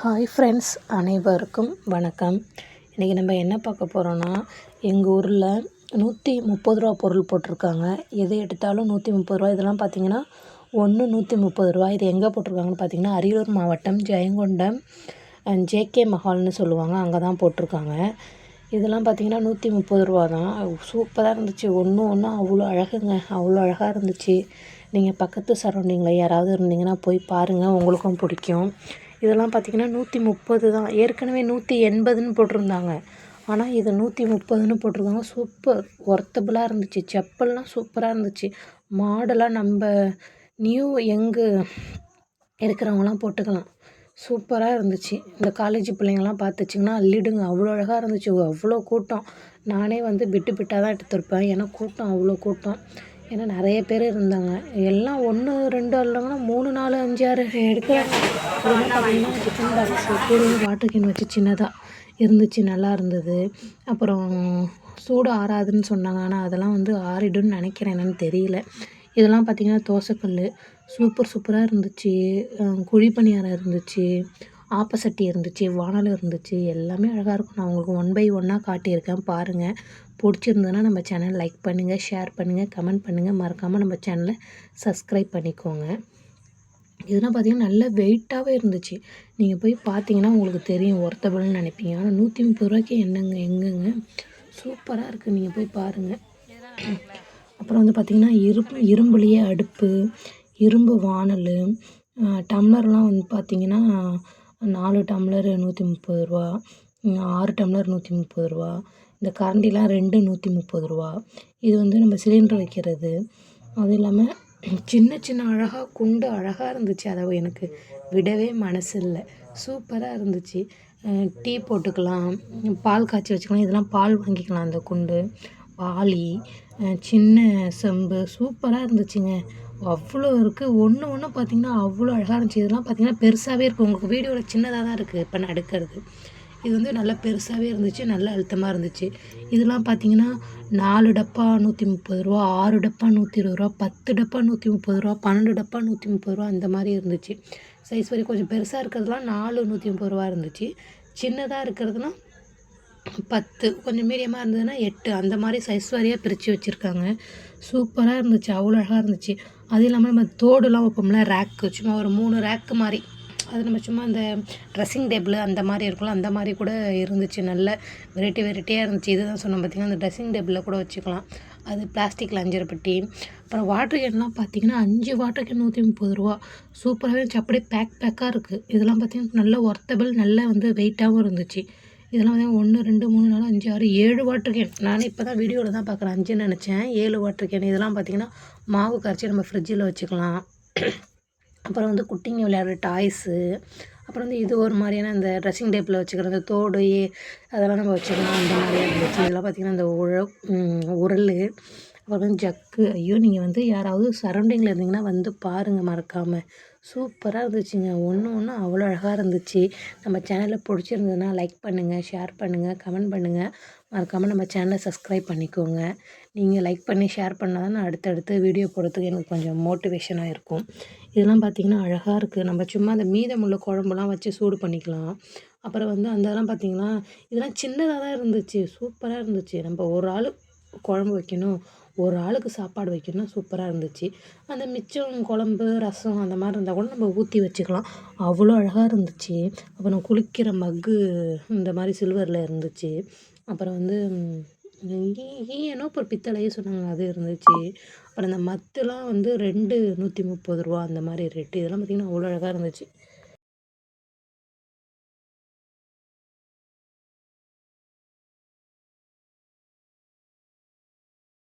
Hi friends அனைவருக்கும் வணக்கம். இன்றைக்கி நம்ம என்ன பார்க்க போகிறோன்னா எங்கள் ஊரில் நூற்றி முப்பது ரூபா பொருள் போட்டிருக்காங்க. எது எடுத்தாலும் நூற்றி முப்பது ரூபா. இதெல்லாம் பார்த்தீங்கன்னா ஒன்று நூற்றி முப்பது ரூபா. இது எங்கே போட்டிருக்காங்கன்னு பார்த்தீங்கன்னா அரியலூர் மாவட்டம் ஜெயங்கொண்டம் ஜேகே மஹால்னு சொல்லுவாங்க. அங்கே தான் போட்டிருக்காங்க. இதெல்லாம் பார்த்தீங்கன்னா நூற்றி முப்பது ரூபா தான். சூப்பராக இருந்துச்சு. ஒன்று ஒன்று அவ்வளோ அழகுங்க. அவ்வளோ அழகாக இருந்துச்சு. நீங்கள் பக்கத்து சரௌண்டிங்கில் யாராவது இருந்தீங்கன்னா போய் பாருங்கள் உங்களுக்கும் பிடிக்கும். இதெல்லாம் பார்த்திங்கன்னா நூற்றி முப்பது தான். ஏற்கனவே நூற்றி எண்பதுன்னு போட்டிருந்தாங்க. ஆனால் இது நூற்றி முப்பதுன்னு போட்டிருக்காங்க. சூப்பர் ஒர்த்தபுளாக இருந்துச்சு. செப்பல்லாம் சூப்பராக இருந்துச்சு. மாடலாக நம்ம நியூ எங்கு இருக்கிறவங்களாம் போட்டுக்கலாம். சூப்பராக இருந்துச்சு. இந்த காலேஜ் பிள்ளைங்கள்லாம் பார்த்துச்சிங்கன்னா அள்ளிடுங்க. அவ்வளோ அழகாக இருந்துச்சு. அவ்வளோ கூட்டம். நானே வந்து பிட்டு பிட்டாக தான் எடுத்துருப்பேன். ஏன்னா கூட்டம் அவ்வளோ கூட்டம். ஏன்னா நிறைய பேர் இருந்தாங்க. எல்லாம் ஒன்று ரெண்டு அல்லவங்கன்னா மூணு நாலு அஞ்சு ஆறு எடுக்கிறாங்க பார்த்தீங்கன்னா வாட்டர் கேன் வச்சு சின்னதாக இருந்துச்சு நல்லா இருந்தது. அப்புறம் சூடு ஆறாதுன்னு சொன்னாங்க. ஆனால் அதெல்லாம் வந்து ஆறிடும்னு நினைக்கிறேன். என்னன்னு தெரியல. இதெல்லாம் பார்த்திங்கன்னா தோசைக்கல் சூப்பர் சூப்பராக இருந்துச்சு. குழி பணியாரம் இருந்துச்சு. ஆப்பசட்டி இருந்துச்சு. வானல் இருந்துச்சு. எல்லாமே அழகாக இருக்கும். நான் உங்களுக்கு ஒன் பை ஒன்னாக காட்டியிருக்கேன். பாருங்கள் பிடிச்சிருந்ததுன்னா நம்ம சேனல் லைக் பண்ணுங்கள் ஷேர் பண்ணுங்கள் கமெண்ட் பண்ணுங்கள் மறக்காமல் நம்ம சேனலை சப்ஸ்கிரைப் பண்ணிக்கோங்க. இதெல்லாம் பார்த்திங்கன்னா நல்ல வெயிட்டாகவே இருந்துச்சு. நீங்கள் போய் பார்த்தீங்கன்னா உங்களுக்கு தெரியும் ஒர்த்தபிள்னு நினைப்பீங்க. ஆனால் நூற்றி முப்பது ரூபாய்க்கு என்னங்க எங்கேங்க? சூப்பராக இருக்குது நீங்கள் போய் பாருங்கள் அப்புறம் வந்து பார்த்திங்கன்னா இரும்பு இரும்புலேயே அடுப்பு இரும்பு வானல் டம்ளர்லாம் வந்து பார்த்திங்கன்னா நாலு டம்ளர் நூற்றி முப்பது ரூபா ஆறு டம்ளர் நூற்றி முப்பது ரூபா இந்த கரண்டிலாம் ரெண்டு நூற்றி முப்பது ரூபா. இது வந்து நம்ம சிலிண்டர் வைக்கிறது. அதுவும் இல்லாமல் சின்ன சின்ன அழகாக குண்டு அழகாக இருந்துச்சு. அதை எனக்கு விடவே மனசு இல்லை சூப்பராக இருந்துச்சு டீ போட்டுக்கலாம் பால் காய்ச்சி வச்சுக்கலாம். இதெல்லாம் பால் வாங்கிக்கலாம் அந்த குண்டு. வாளி சின்ன செம்பு. சூப்பராக இருந்துச்சுங்க. அவ்வளோ இருக்குது ஒன்று ஒன்று பார்த்திங்கன்னா அவ்வளோ அழகாக இருந்துச்சு. இதெல்லாம் பார்த்திங்கன்னா பெருசாகவே இருக்குது உங்களுக்கு வீடியோவில் சின்னதாக தான் இருக்குது இப்போ நான் எடுக்கிறது இது வந்து நல்லா பெருசாகவே இருந்துச்சு நல்ல அழுத்தமாக இருந்துச்சு. இதெல்லாம் பார்த்தீங்கன்னா நாலு டப்பா நூற்றி முப்பது ரூபா ஆறு டப்பா நூற்றி இருபது ரூபா பத்து டப்பா நூற்றி முப்பது ரூபா பன்னெண்டு டப்பா நூற்றி முப்பது ரூபா அந்த மாதிரி இருந்துச்சு. சைஸ் வரி கொஞ்சம் பெருசாக இருக்கிறதுலாம் நாலு நூற்றி முப்பது ரூபா இருந்துச்சு. சின்னதாக இருக்கிறதுனா பத்து கொஞ்சம் மீடியமாக இருந்ததுன்னா எட்டு அந்த மாதிரி சைஸ் வாரியாக பிரித்து வச்சுருக்காங்க. சூப்பராக இருந்துச்சு அவ்வளோ அழகாக இருந்துச்சு. அது இல்லாமல் நம்ம தோடுலாம் வைப்போம்ல ரேக்கு சும்மா ஒரு மூணு ரேக்கு மாதிரி. அது நம்ம சும்மா அந்த ட்ரெஸ்ஸிங் டேபிள் அந்த மாதிரி இருக்கும்ல அந்த மாதிரி கூட இருந்துச்சு. நல்ல வெரைட்டி வெரைட்டியாக இருந்துச்சு. இதுதான் சொன்னோம் பார்த்திங்கன்னா அந்த ட்ரெஸ்ஸிங் டேபிளில் கூட வச்சுக்கலாம். அது பிளாஸ்டிக்கில் அஞ்சரை பெட்டி. அப்புறம் வாட்டர் கேன்லாம் பார்த்திங்கன்னா அஞ்சு வாட்டர் கேன் நூற்றி முப்பது ரூபா. சூப்பராகவே இருந்துச்சு. அப்படியே பேக் பேக்காக இருக்குது இதெல்லாம் பார்த்திங்கன்னா நல்ல ஒர்த்தபிள் நல்ல வந்து வெயிட்டாகவும் இருந்துச்சு. இதெல்லாம் வந்து ஒன்று ரெண்டு மூணு நாலு அஞ்சு ஆறு ஏழு வாட்டர் கேன் நானே இப்போ தான் வீடியோவில் தான் பார்க்குறேன் அஞ்சுன்னு நினச்சேன். ஏழு வாட்டர் கேன் இதெல்லாம் பார்த்திங்கன்னா மாவு கரைச்சி நம்ம ஃப்ரிட்ஜில் வச்சுக்கலாம். அப்புறம் வந்து குட்டிங்க விளையாடுற டாய்ஸு அப்புறம் வந்து இது ஒரு மாதிரியான அந்த ட்ரெஸ்ஸிங் டேபிளில் வச்சுக்கிற அந்த தோடு அதெல்லாம் நம்ம வச்சுக்கலாம். அந்த மாதிரியாக இருந்துச்சு இதெல்லாம் பார்த்திங்கன்னா அந்த உழ உரல் அப்புறம் வந்து ஜக்கு. ஐயோ நீங்கள் வந்து யாராவது சரௌண்டிங்கில் இருந்தீங்கன்னா வந்து பாருங்கள் மறக்காமல் சூப்பராக இருந்துச்சுங்க. ஒன்று ஒன்று அவ்வளோ அழகாக இருந்துச்சு. நம்ம சேனலில் பிடிச்சிருந்ததுன்னா லைக் பண்ணுங்கள் ஷேர் பண்ணுங்கள் கமெண்ட் பண்ணுங்கள் மறக்காமல் நம்ம சேனலை சப்ஸ்கிரைப் பண்ணிக்கோங்க. நீங்கள் லைக் பண்ணி ஷேர் பண்ணால் தான் நான் அடுத்தடுத்து வீடியோ போடுறதுக்கு எனக்கு கொஞ்சம் மோட்டிவேஷனாக இருக்கும். இதெல்லாம் பார்த்திங்கன்னா அழகாக இருக்குது நம்ம சும்மா அந்த மீதமுள்ள குழம்புலாம் வச்சு சூடு பண்ணிக்கலாம். அப்புறம் வந்து அந்த இதெல்லாம் பார்த்திங்கன்னா இதெல்லாம் சின்னதாக தான் இருந்துச்சு. சூப்பராக இருந்துச்சு. நம்ம ஒரு ஆள் குழம்பு வைக்கணும். ஒரு ஆளுக்கு சாப்பாடு வைக்கணும்னா சூப்பராக இருந்துச்சு. அந்த மிச்சம் குழம்பு ரசம் அந்த மாதிரி இருந்தால் கூட நம்ம ஊற்றி வச்சுக்கலாம். அவ்வளோ அழகாக இருந்துச்சு. அப்புறம் குளிக்கிற மக்கு இந்த மாதிரி சில்வரில் இருந்துச்சு. அப்புறம் வந்து ஏனோ அப்புறம் பித்தளையே சொன்னாங்க அது இருந்துச்சு. அப்புறம் அந்த மத்துலாம் வந்து ரெண்டு நூற்றி முப்பது ரூபா அந்த மாதிரி ரேட்டு இதெல்லாம் பார்த்திங்கன்னா அவ்வளோ அழகாக இருந்துச்சு.